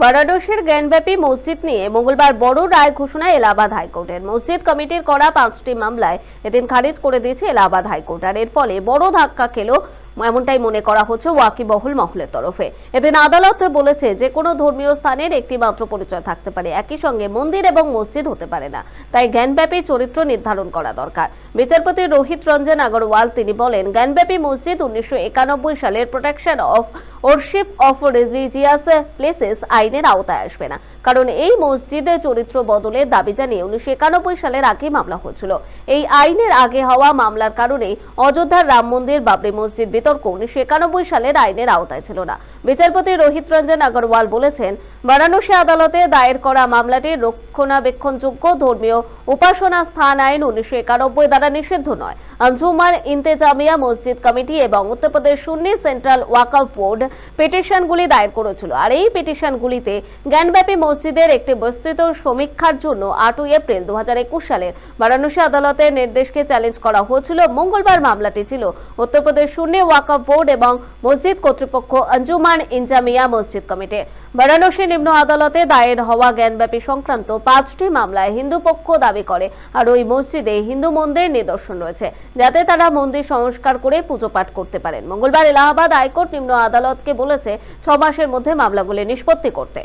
বারাণসীর জ্ঞানব্যাপী মসজিদ নিয়ে মঙ্গলবার বড় রায় ঘোষণা এলাহাবাদ হাইকোর্টের। মসজিদ কমিটির করা পাঁচটি মামলায় এদিন খারিজ করে দিয়েছে এলাহাবাদ হাইকোর্ট। আর এর ফলে বড় ধাক্কা খেলো এমনটাই মনে করা হচ্ছে ওয়াকিবহুল মহলের তরফে। এদিন আদালত বলেছে যে কোনো ধর্মীয় স্থানের একটি মাত্র পরিচয় থাকতে পারে। একই সঙ্গে মন্দির এবং মসজিদ হতে পারে না। তাই জ্ঞানব্যাপী চরিত্র নির্ধারণ করা দরকার। বিচারপতি রোহিত রঞ্জন আগরওয়াল তিনি বলেন, জ্ঞানব্যাপী মসজিদ উনিশশো একানব্বই সালের protection of worship of religious places আইনের আওতায় আসবে না। কারণ এই মসজিদের চরিত্র বদলের দাবি জানিয়ে উনিশশো একানব্বই সালের আগে মামলা হয়েছিল। এই আইনের আগে হওয়া মামলার কারণে অযোধ্যার রাম মন্দির, বাবরি মসজিদ বিতর্ক উনিশশো একানব্বই সালের আইনের আওতায় ছিল না। বিচারপতি রোহিত রঞ্জন আগরওয়াল বলেছেন, বারাণসী আদালতে দায়ের করা মামলাটি রক্ষণাবেক্ষণযোগ্য ধর্মীয় উপাসনা স্থান আইন উনিশশো একানব্বই দ্বারা নিষিদ্ধ নয়। আঞ্জুমান ইন্তেজামিয়া মসজিদ কমিটি এবং উত্তরপ্রদেশ সুন্নি সেন্ট্রাল ওয়াকফ বোর্ড পিটিশনগুলি দায়ের করেছিল। আর এই পিটিশনগুলিতে জ্ঞানব্যাপী মসজিদের একটি বিস্তৃত সমীক্ষার জন্য আটই এপ্রিল দু সালের বারাণসী আদালতের নির্দেশকে চ্যালেঞ্জ করা হয়েছিল। মঙ্গলবার মামলাটি ছিল। উত্তরপ্রদেশ সুন্নি ওয়াকফ বোর্ড এবং মসজিদ কর্তৃপক্ষ আঞ্জুমান ইনজামিয়া মসজিদ কমিটি। বারাণসী নিম্ন আদালতে দায়ের হওয়া জ্ঞানব্যাপী সংক্রান্ত পাঁচটি মামলায় হিন্দু পক্ষ দাবি করে আর ওই মসজিদে হিন্দু মন্দির নিদর্শন রয়েছে, যাতে তারা মন্দির সংস্কার করে পুজো পাঠ করতে পারেন। মঙ্গলবার এলাহাবাদ হাইকোর্ট নিম্ন আদালতকে বলেছে ছ মাসের মধ্যে মামলাগুলি নিষ্পত্তি করতে।